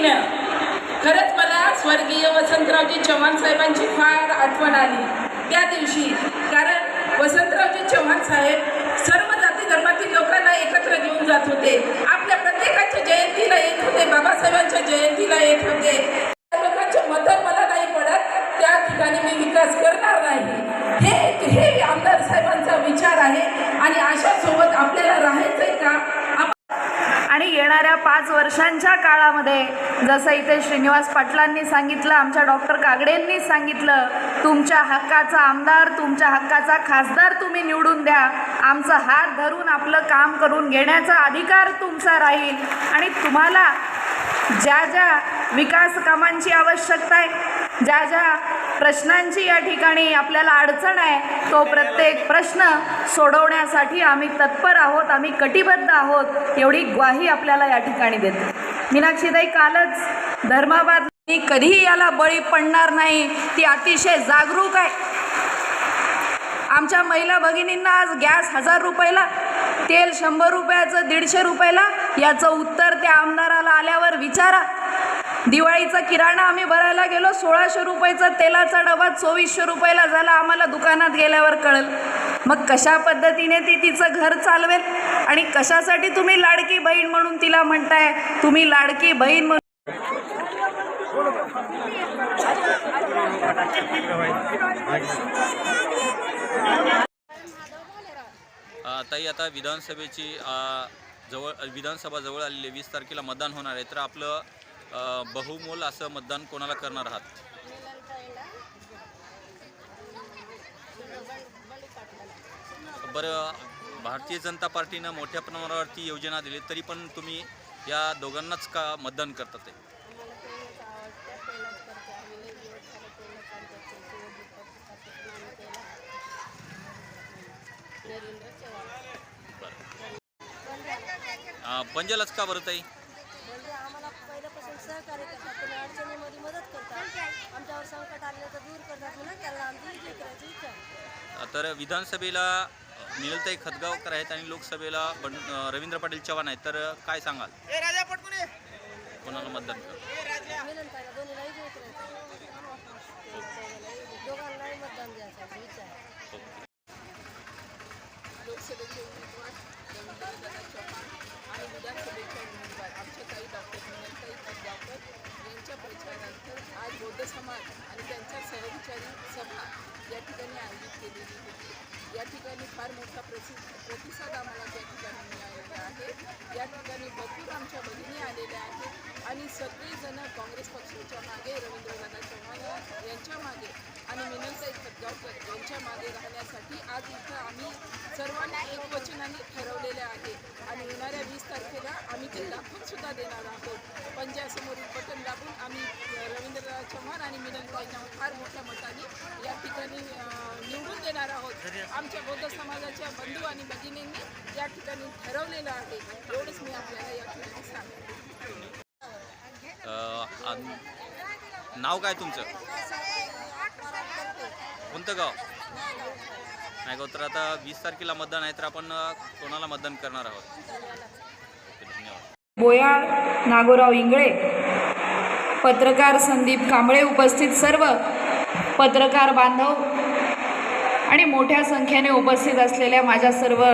पद्धतीनं खरंच मला स्वर्गीय वसंतरावजी चव्हाण साहेबांची फार आठवण आली. त्या दिवशी कारण वसंतरावजी चव्हाण साहेब सर्व जाती धर्मातील लोकांना एकत्र घेऊन जात होते. आपल्या प्रत्येकाच्या जयंतीला येत होते बाबासाहेबांच्या जयंतीला येत होते. त्या लोकांचे मतं मला नाही पडत त्या ठिकाणी मी विकास करणार नाही. हे हे आमदार साहेबांचा विचार आहे आणि अशासोबत आपल्याला राहायचंय का? येणाऱ्या पाच वर्षांच्या काळामध्ये जसं इथे श्रीनिवास पाटलांनी सांगितलं आमच्या डॉक्टर कागडेंनी सांगितलं तुमच्या हक्काचा आमदार तुमच्या हक्काचा खासदार तुम्ही निवडून द्या. आमचं हात धरून आपलं काम करून घेण्याचा अधिकार तुमचा राहील. आणि तुम्हाला ज्या ज्या विकास कामांची आवश्यकता आहे ज्या ज्या प्रश्नांची या ठिकाणी आपल्याला अडचण आहे तो प्रत्येक प्रश्न सोडवण्यासाठी आम्ही तत्पर आहोत आम्ही कटिबद्ध आहोत एवढी ग्वाही आपल्याला या ठिकाणी देतो. मीनाक्षीताई कालच धर्माबाद मी कधीही याला बळी पडणार नाही ती अतिशय जागरूक आहे. आमच्या महिला भगिनींना आज गॅस हजार रुपयाला तेल शंभर रुपयाचं दीडशे रुपयाला याचं उत्तर त्या आमदाराला आल्यावर विचारा. दिवाळीचा किराणा आम्ही भरायला गेलो सोळाशे रुपयाचा तेलाचा डबा चोवीसशे रुपयाला झाला आम्हाला दुकानात गेल्यावर कळल. मग कशा पद्धतीने ती तिचं घर चालवेल? आणि कशासाठी तुम्ही लाडकी बहीण म्हणून तिला म्हणताय? तुम्ही लाडकी बहीण म्हणून ताई आता विधानसभेची जवळ विधानसभा जवळ आलेली वीस तारखेला मतदान होणार आहे. तर आपलं बहुमोल असं मतदान कोणाला करणार आहात? बरं भारतीय जनता पार्टीनं मोठ्या प्रमाणावरती योजना दिली तरी पण तुम्ही या दोघांनाच का मतदान करतात ते? पंजालाच का बरं ताई? म्हणजे आम्हाला पहिल्यापासून सहकार्य करतात कोणी अडचणीमध्ये मदत करतात आमच्यावर संकट आलं तर दूर करतात म्हणून त्यांना आमची विजय करायची इच्छा आहे. तर विधानसभेला निलताई खतगावकर आहेत आणि लोकसभेला अ, रवींद्र पाटील चव्हाण आहेत. तर काय सांगाल? कोणाला मतदान कर मिलन ताईला दोन्हीला विजय करायचं दोघांनाही मतदान द्यायचं इच्छा आहे. लोकसभेचे उमेदवार चव्हाण आणि विधानसभेचे उमेदवार आमचे काही डॉक्टर मिनलताई खतगावकर यांच्या प्रचारार्थ आज बौद्ध समाज आणि त्यांच्या सहविचारी सभा या ठिकाणी आयोजित केलेली होती. या ठिकाणी फार मोठा प्रसि प्रतिसाद आम्हाला त्या ठिकाणी मिळालेला आहे. या ठिकाणी भरपूर आमच्या भगिनी आलेल्या आहेत आणि सगळेजण काँग्रेस पक्षाच्या मागे रवींद्रदादा चव्हाण यांच्या मागे आणि मिनलताई खतगावकर यांच्या मागे राहण्यासाठी आज इथं आम्ही सर्वांनी एकवचनाने ठरवलेले आहे. आणि येणाऱ्या वीस तारखेला आम्ही ते दाखवून सुद्धा देणार आहोत. पंजासमोरील बटन दाबून आम्ही अ, रवींद्रनाथ चव्हाण आणि मिनलताईंना फार मोठ्या मताने ठिकाणी अ, निवडून देणार आहोत. आमच्या बौद्ध समाजाच्या बंधू आणि भगिनींनी या ठिकाणी ठरवलेलं आहे. एवढंच मी आपल्याला या ठिकाणी सांगते नाव काय तुमचं? कोणतं गाव? नाही गाव तर आता वीस तारखेला मतदान आहे तर आपण कोणाला मतदान करणार आहोत? बोयाळ नागोराव इंगळे पत्रकार संदीप कांबळे उपस्थित सर्व पत्रकार बांधव आणि मोठ्या संख्येने उपस्थित असलेल्या माझ्या सर्व